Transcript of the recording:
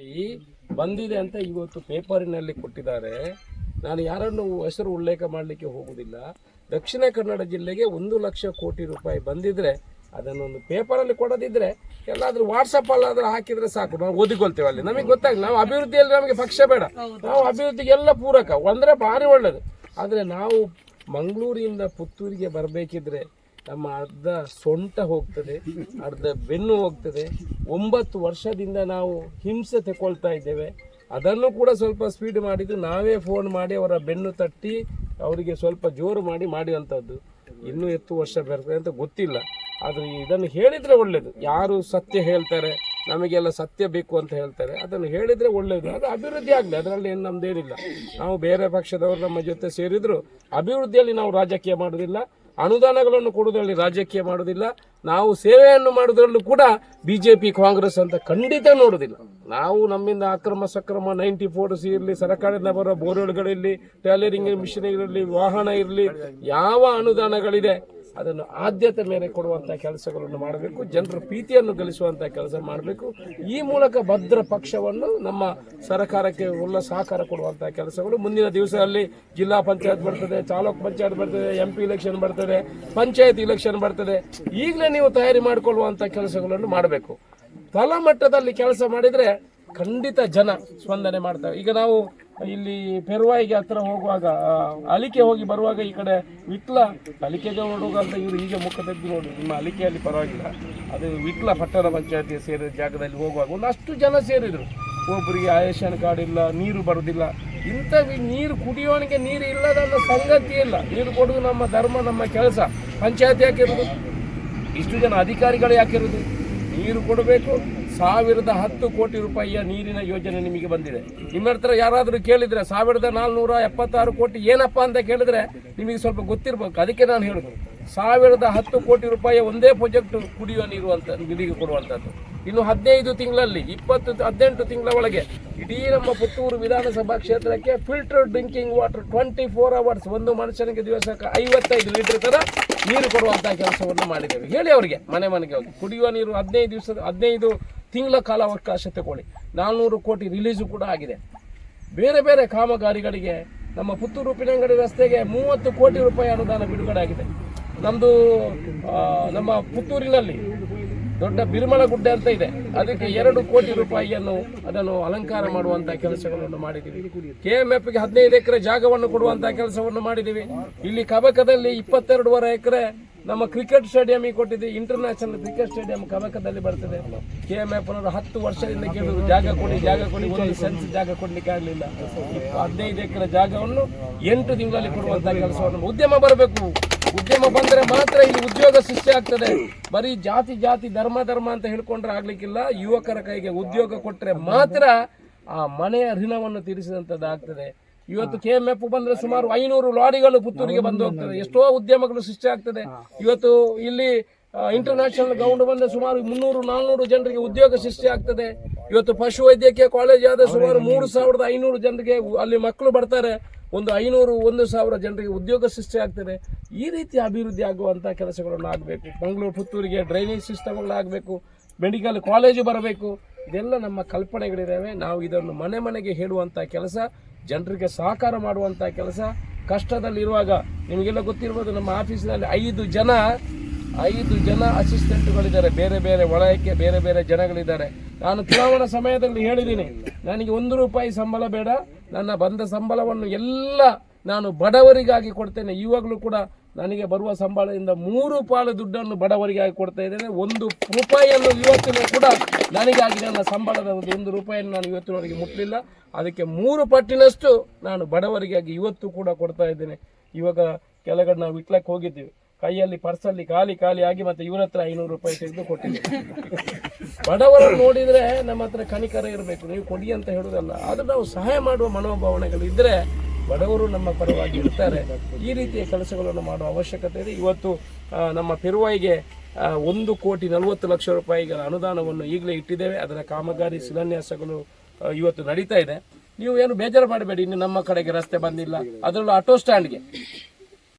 ಈ ಬಂದಿದೆ ಅಂತ ಇವತ್ತು ಪೇಪರಿನಲ್ಲಿ ಕೊಟ್ಟಿದ್ದಾರೆ. ನಾನು ಯಾರನ್ನು ಹೆಸರು ಉಲ್ಲೇಖ ಮಾಡಲಿಕ್ಕೆ ಹೋಗುವುದಿಲ್ಲ. ದಕ್ಷಿಣ ಕನ್ನಡ ಜಿಲ್ಲೆಗೆ ಒಂದು ಲಕ್ಷ ಕೋಟಿ ರೂಪಾಯಿ ಬಂದಿದ್ರೆ ಅದನ್ನೊಂದು ಪೇಪರಲ್ಲಿ ಕೊಡದಿದ್ರೆ ಎಲ್ಲಾದ್ರೂ ವಾಟ್ಸಪ್ ಅಲ್ಲಾದ್ರೂ ಹಾಕಿದ್ರೆ ಸಾಕು. ನಾವು ಓದಿಕೊಳ್ತೇವೆ ಅಲ್ಲಿ. ನಮಗೆ ಗೊತ್ತಾಗಲ್ಲ ನಾವು ಅಭಿವೃದ್ಧಿಯಲ್ಲಿ ನಮಗೆ ಪಕ್ಷ ಬೇಡ. ನಾವು ಅಭಿವೃದ್ಧಿಗೆಲ್ಲ ಪೂರಕ. ಅಂದರೆ ಭಾರಿ ಒಳ್ಳೇದು. ಆದರೆ ನಾವು ಮಂಗಳೂರಿನಿಂದ ಪುತ್ತೂರಿಗೆ ಬರಬೇಕಿದ್ರೆ ನಮ್ಮ ಅರ್ಧ ಸೊಂಟ ಹೋಗ್ತದೆ, ಅರ್ಧ ಬೆನ್ನು ಹೋಗ್ತದೆ. ಒಂಬತ್ತು ವರ್ಷದಿಂದ ನಾವು ಹಿಂಸೆ ತಗೊಳ್ತಾ ಇದ್ದೇವೆ. ಅದನ್ನು ಕೂಡ ಸ್ವಲ್ಪ ಸ್ಪೀಡ್ ಮಾಡಿದ್ದು ನಾವೇ ಫೋನ್ ಮಾಡಿ ಅವರ ಬೆನ್ನು ತಟ್ಟಿ ಅವರಿಗೆ ಸ್ವಲ್ಪ ಜೋರು ಮಾಡಿ ಮಾಡುವಂಥದ್ದು ಇನ್ನೂ ಎಷ್ಟು ವರ್ಷ ಬರ್ತದೆ ಅಂತ ಗೊತ್ತಿಲ್ಲ. ಆದರೆ ಇದನ್ನು ಹೇಳಿದರೆ ಒಳ್ಳೆಯದು ಯಾರು ಸತ್ಯ ಹೇಳ್ತಾರೆ, ನಮಗೆಲ್ಲ ಸತ್ಯ ಬೇಕು ಅಂತ ಹೇಳ್ತಾರೆ. ಅದನ್ನು ಹೇಳಿದರೆ ಒಳ್ಳೆಯದು ಅದು ಅಭಿವೃದ್ಧಿ ಆಗಲಿ, ಅದರಲ್ಲಿ ಏನು ನಮ್ಮದೇನಿಲ್ಲ ನಾವು ಬೇರೆ ಪಕ್ಷದವರು ನಮ್ಮ ಜೊತೆ ಸೇರಿದರೂ ಅಭಿವೃದ್ಧಿಯಲ್ಲಿ ನಾವು ರಾಜಕೀಯ ಮಾಡೋದಿಲ್ಲ ಅನುದಾನಗಳನ್ನು ಕೊಡುವುದರಲ್ಲಿ ರಾಜಕೀಯ ಮಾಡೋದಿಲ್ಲ ನಾವು ಸೇವೆಯನ್ನು ಮಾಡೋದ್ರಲ್ಲೂ ಕೂಡ ಬಿ ಜೆ ಪಿ ಕಾಂಗ್ರೆಸ್ ಅಂತ ಖಂಡಿತ ನೋಡೋದಿಲ್ಲ ನಾವು ನಮ್ಮಿಂದ ಅಕ್ರಮ ಸಕ್ರಮ ನೈಂಟಿ ಫೋರ್ಸ್ ಇರಲಿ ಸರ್ಕಾರದಿಂದ ಬರೋ ಬೋರ್ವೆಲ್ಗಳಿರಲಿ ಟೈಲರಿಂಗ್ ಮಿಷಿನ್ ಇರಲಿ ವಾಹನ ಇರಲಿ, ಯಾವ ಅನುದಾನಗಳಿದೆ ಅದನ್ನು ಆದ್ಯತೆ ಮೇಲೆ ಕೊಡುವಂಥ ಕೆಲಸಗಳನ್ನು ಮಾಡಬೇಕು. ಜನರ ಪ್ರೀತಿಯನ್ನು ಗಳಿಸುವಂಥ ಕೆಲಸ ಮಾಡಬೇಕು. ಈ ಮೂಲಕ ಭದ್ರ ಪಕ್ಷವನ್ನು ನಮ್ಮ ಸರ್ಕಾರಕ್ಕೆ ಒಳ್ಳೆ ಸಹಕಾರ ಕೊಡುವಂಥ ಕೆಲಸಗಳು. ಮುಂದಿನ ದಿವಸದಲ್ಲಿ ಜಿಲ್ಲಾ ಪಂಚಾಯತ್ ಬರ್ತದೆ, ತಾಲೂಕ್ ಪಂಚಾಯತ್ ಬರ್ತದೆ ಎಂ ಪಿ ಇಲೆಕ್ಷನ್ ಬರ್ತದೆ, ಪಂಚಾಯತ್ ಇಲೆಕ್ಷನ್ ಬರ್ತದೆ. ಈಗಲೇ ನೀವು ತಯಾರಿ ಮಾಡಿಕೊಳ್ಳುವಂಥ ಕೆಲಸಗಳನ್ನು ಮಾಡಬೇಕು. ತಳಮಟ್ಟದಲ್ಲಿ ಕೆಲಸ ಮಾಡಿದರೆ ಖಂಡಿತ ಜನ ಸ್ಪಂದನೆ ಮಾಡ್ತಾರೆ. ಈಗ ನಾವು ಇಲ್ಲಿ ಪೆರುವಾಯಿಗೆ ಹತ್ರ ಹೋಗುವಾಗ ಅಲಿಕೆ ಹೋಗಿ ಬರುವಾಗ ಈ ಕಡೆ ವಿಟ್ಲ, ಅಲಿಕೆಗೆ ಅಂತ ಇವರು ಹೀಗೆ ಮುಖ ತೆಗೆದು ನೋಡಿ, ನಿಮ್ಮ ಅಲಿಕೆಯಲ್ಲಿ ಪರವಾಗಿಲ್ಲ. ಅದು ವಿಟ್ಲ ಪಟ್ಟಣ ಪಂಚಾಯತಿ ಸೇರಿದ ಜಾಗದಲ್ಲಿ ಹೋಗುವಾಗ ಒಂದಷ್ಟು ಜನ ಸೇರಿದರು. ಒಬ್ಬರಿಗೆ ಆಯಶನ್ ಕಾರ್ಡ್ ಇಲ್ಲ, ನೀರು ಬರೋದಿಲ್ಲ. ಇಂಥ ನೀರು ಕುಡಿಯೋನಿಗೆ ನೀರು ಇಲ್ಲದ ಸಂಗತಿ ಇಲ್ಲ. ನೀರು ಕೊಡುವುದು ನಮ್ಮ ಧರ್ಮ, ನಮ್ಮ ಕೆಲಸ. ಪಂಚಾಯತಿ ಯಾಕಿರೋದು ಇಷ್ಟು ಜನ ಅಧಿಕಾರಿಗಳು ಯಾಕಿರೋದು ನೀರು ಕೊಡಬೇಕು ಸಾವಿರದ ಹತ್ತು ಕೋಟಿ ರೂಪಾಯಿಯ ನೀರಿನ ಯೋಜನೆ ನಿಮಗೆ ಬಂದಿದೆ. ನಿಮ್ಮ ಹತ್ರ ಯಾರಾದರೂ ಕೇಳಿದ್ರೆ ಸಾವಿರದ ನಾಲ್ನೂರ ಎಪ್ಪತ್ತಾರು ಕೋಟಿ ಏನಪ್ಪ ಅಂತ ಕೇಳಿದ್ರೆ ನಿಮಗೆ ಸ್ವಲ್ಪ ಗೊತ್ತಿರಬೇಕು. ಅದಕ್ಕೆ ನಾನು ಹೇಳುದು. ಸಾವಿರದ ಹತ್ತು ಕೋಟಿ ರೂಪಾಯಿಯ ಒಂದೇ ಪ್ರಾಜೆಕ್ಟ್ ಕುಡಿಯುವ ನೀರು ಅಂತ ನಿಧಿಗೆ ಕೊಡುವಂಥದ್ದು. ಇನ್ನು ಹದಿನೈದು ತಿಂಗಳಲ್ಲಿ, ಇಪ್ಪತ್ತು, ಹದಿನೆಂಟು ತಿಂಗಳ ಒಳಗೆ ಇಡೀ ನಮ್ಮ ಪುತ್ತೂರು ವಿಧಾನಸಭಾ ಕ್ಷೇತ್ರಕ್ಕೆ filter drinking water twenty four hours ಒಂದು ಮನುಷ್ಯನಿಗೆ ದಿವಸಕ್ಕೆ ಐವತ್ತೈದು ಲೀಟರ್ ತರ ನೀರು ಕೊಡುವಂಥ ಕೆಲಸವನ್ನು ಮಾಡಿದ್ದೇವೆ. ಹೇಳಿ ಅವರಿಗೆ, ಮನೆ ಮನೆಗೆ ಹೋಗಿ. ಕುಡಿಯುವ ನೀರು ಹದಿನೈದು ದಿವಸದ, ಹದಿನೈದು ತಿಂಗಳ ಕಾಲಾವಕಾಶ ತಗೊಳ್ಳಿ. ನಾಲ್ನೂರು ಕೋಟಿ ರಿಲೀಸು ಕೂಡ ಆಗಿದೆ. ಬೇರೆ ಬೇರೆ ಕಾಮಗಾರಿಗಳಿಗೆ ನಮ್ಮ ಪುತ್ತೂರು ಉಪ್ಪಿನಂಗಡಿ ರಸ್ತೆಗೆ ಮೂವತ್ತು ಕೋಟಿ ರೂಪಾಯಿ ಅನುದಾನ ಬಿಡುಗಡೆ ಆಗಿದೆ. ನಮ್ಮದು ನಮ್ಮ ಪುತ್ತೂರಿನಲ್ಲಿ ದೊಡ್ಡ ಬಿರುಮಳ ಗುಡ್ಡೆ ಅಂತ ಇದೆ. ಅದಕ್ಕೆ ಎರಡು ಕೋಟಿ ರೂಪಾಯಿಯನ್ನು ಅದನ್ನು ಅಲಂಕಾರ ಮಾಡುವಂಥ ಕೆಲಸಗಳನ್ನು ಮಾಡಿದ್ದೀವಿ. ಕೆ ಎಂ ಎಫ್ಗೆ ಹದಿನೈದು ಎಕರೆ ಜಾಗವನ್ನು ಕೊಡುವಂಥ ಕೆಲಸವನ್ನು ಮಾಡಿದ್ದೀವಿ. ಇಲ್ಲಿ ಕಬಕದಲ್ಲಿ ಇಪ್ಪತ್ತೆರಡೂವರೆ ಎಕರೆ ನಮ್ಮ ಕ್ರಿಕೆಟ್ ಸ್ಟೇಡಿಯಂಗೆ ಕೊಟ್ಟಿದೆ ಇಂಟರ್ನ್ಯಾಷನಲ್ ಕ್ರಿಕೆಟ್ ಸ್ಟೇಡಿಯಂ ಕಮಕದಲ್ಲಿ ಬರ್ತದೆ. ಕೆ ಎಂ ಎಫ್ ಹತ್ತು ವರ್ಷದಿಂದ ಕೇಳಿದ್ರು ಜಾಗ ಕೊಡಿ ಜಾಗ ಕೊಡಿ, ಒಂದು ಸೆನ್ಸ್ ಜಾಗ ಕೊಡ್ಲಿಕ್ಕೆ ಆಗಲಿಲ್ಲ. ಹದಿನೈದು ಎಕರೆ ಜಾಗವನ್ನು ಎಂಟು ತಿಂಗಳಲ್ಲಿ ಕೊಡುವಂತಹ ಕೆಲಸವನ್ನು ಉದ್ಯಮ ಬರಬೇಕು. ಉದ್ಯಮ ಬಂದರೆ ಮಾತ್ರ ಇಲ್ಲಿ ಉದ್ಯೋಗ ಸೃಷ್ಟಿ ಆಗ್ತದೆ. ಬರೀ ಜಾತಿ ಜಾತಿ, ಧರ್ಮ ಧರ್ಮ ಅಂತ ಹೇಳ್ಕೊಂಡ್ರೆ ಆಗ್ಲಿಕ್ಕಿಲ್ಲ. ಯುವಕರ ಕೈಗೆ ಉದ್ಯೋಗ ಕೊಟ್ಟರೆ ಮಾತ್ರ ಆ ಮನೆಯ ಋಣವನ್ನು ತೀರಿಸಿದಂಥದ್ದು ಆಗ್ತದೆ ಇವತ್ತು ಕೆ ಎಂ ಎಫ್ ಬಂದ್ರೆ ಸುಮಾರು ಐನೂರು ಲಾರಿಗಳು ಪುತ್ತೂರಿಗೆ ಬಂದು ಹೋಗ್ತದೆ. ಎಷ್ಟೋ ಉದ್ಯಮಗಳು ಸೃಷ್ಟಿ ಆಗ್ತದೆ. ಇವತ್ತು ಇಲ್ಲಿ ಇಂಟರ್ನ್ಯಾಷನಲ್ ಗ್ರೌಂಡ್ ಬಂದ್ರೆ ಸುಮಾರು ಮುನ್ನೂರು ನಾಲ್ನೂರು ಜನರಿಗೆ ಉದ್ಯೋಗ ಸೃಷ್ಟಿ ಆಗ್ತದೆ. ಇವತ್ತು ಪಶು ವೈದ್ಯಕೀಯ ಕಾಲೇಜ್ ಆದ ಸುಮಾರು ಮೂರು ಸಾವಿರದ ಐನೂರು ಜನರಿಗೆ ಅಲ್ಲಿ ಮಕ್ಕಳು ಬರ್ತಾರೆ. ಒಂದು ಐನೂರು ಒಂದು ಸಾವಿರ ಜನರಿಗೆ ಉದ್ಯೋಗ ಸೃಷ್ಟಿ ಆಗ್ತದೆ. ಈ ರೀತಿ ಅಭಿವೃದ್ಧಿ ಆಗುವಂಥ ಕೆಲಸಗಳನ್ನು ಆಗಬೇಕು. ಮಂಗಳೂರು ಪುತ್ತೂರಿಗೆ ಡ್ರೈನೇಜ್ ಸಿಸ್ಟಮ್ಗಳಾಗಬೇಕು ಮೆಡಿಕಲ್ ಕಾಲೇಜು ಬರಬೇಕು. ಇದೆಲ್ಲ ನಮ್ಮ ಕಲ್ಪನೆಗಳಿದ್ದಾವೆ. ನಾವು ಇದನ್ನು ಮನೆ ಮನೆಗೆ ಹೇಳುವಂಥ ಕೆಲಸ. ಜನರಿಗೆ ಸಹಕಾರ ಮಾಡುವಂಥ ಕೆಲಸ ಕಷ್ಟದಲ್ಲಿರುವಾಗ, ನಿಮಗೆಲ್ಲ ಗೊತ್ತಿರ್ಬೋದು, ನಮ್ಮ ಆಫೀಸಿನಲ್ಲಿ ಐದು ಜನ ಐದು ಜನ ಅಸಿಸ್ಟೆಂಟ್ಗಳಿದ್ದಾರೆ ಬೇರೆ ಬೇರೆ ವಲಯಕ್ಕೆ ಬೇರೆ ಬೇರೆ ಜನಗಳಿದ್ದಾರೆ. ನಾನು ಚುನಾವಣಾ ಸಮಯದಲ್ಲಿ ಹೇಳಿದ್ದೀನಿ, ನನಗೆ ಒಂದು ರೂಪಾಯಿ ಸಂಬಳ ಬೇಡ, ನನ್ನ ಬಂದ ಸಂಬಳವನ್ನು ಎಲ್ಲ ನಾನು ಬಡವರಿಗಾಗಿ ಕೊಡ್ತೇನೆ. ಇವಾಗಲೂ ಕೂಡ ನನಗೆ ಬರುವ ಸಂಬಳದಿಂದ ಮೂರು ಪಾಲು ದುಡ್ಡನ್ನು ಬಡವರಿಗಾಗಿ ಕೊಡ್ತಾ ಇದ್ದೇನೆ. ಒಂದು ರೂಪಾಯಿಯನ್ನು ಇವತ್ತಿನ ಕೂಡ ನನಗಾಗಿ ನನ್ನ ಸಂಬಳದ ಒಂದು ಒಂದು ರೂಪಾಯಿಯನ್ನು ನಾನು ಇವತ್ತಿನವರೆಗೆ ಮುಟ್ಟಲಿಲ್ಲ ಅದಕ್ಕೆ ಮೂರು ಪಟ್ಟಿನಷ್ಟು ನಾನು ಬಡವರಿಗಾಗಿ ಇವತ್ತು ಕೂಡ ಕೊಡ್ತಾ ಇದ್ದೇನೆ. ಇವಾಗ ಕೆಳಗಡೆ ನಾವು ಇಟ್ಲಕ್ಕೆ ಹೋಗಿದ್ದೀವಿ. ಕೈಯಲ್ಲಿ ಪರ್ಸಲ್ಲಿ ಖಾಲಿ ಖಾಲಿ ಆಗಿ ಮತ್ತೆ ಇವ್ರ ಹತ್ರ ಐನೂರು ರೂಪಾಯಿ ತೆಗೆದು ಕೊಟ್ಟಿದ್ದೆ ಬಡವರನ್ನು ನೋಡಿದರೆ ನಮ್ಮ ಹತ್ರ ಕನಿಕರ ಇರಬೇಕು. ನೀವು ಕೊಡಿ ಅಂತ ಹೇಳೋದಲ್ಲ ಆದರೆ ನಾವು ಸಹಾಯ ಮಾಡುವ ಮನೋಭಾವನೆಗಳು ಇದ್ರೆ ಬಡವರು ನಮ್ಮ ಪರವಾಗಿ ಇರ್ತಾರೆ. ಈ ರೀತಿಯ ಕೆಲಸಗಳನ್ನು ಮಾಡುವ ಅವಶ್ಯಕತೆ ಇದೆ. ಇವತ್ತು ನಮ್ಮ ಪೆರುವಾಯಿಗೆ ಒಂದು ಕೋಟಿ ನಲವತ್ತು ಲಕ್ಷ ರೂಪಾಯಿಗಳ ಅನುದಾನವನ್ನು ಈಗಲೇ ಇಟ್ಟಿದ್ದೇವೆ. ಅದರ ಕಾಮಗಾರಿ, ಶಿಲಾನ್ಯಾಸಗಳು ಇವತ್ತು ನಡೀತಾ ಇದೆ. ನೀವು ಏನು ಬೇಜಾರು ಮಾಡಬೇಡಿ. ಇನ್ನು ನಮ್ಮ ಕಡೆಗೆ ರಸ್ತೆ ಬಂದಿಲ್ಲ. ಅದರಲ್ಲೂ ಆಟೋ ಸ್ಟ್ಯಾಂಡ್ಗೆ.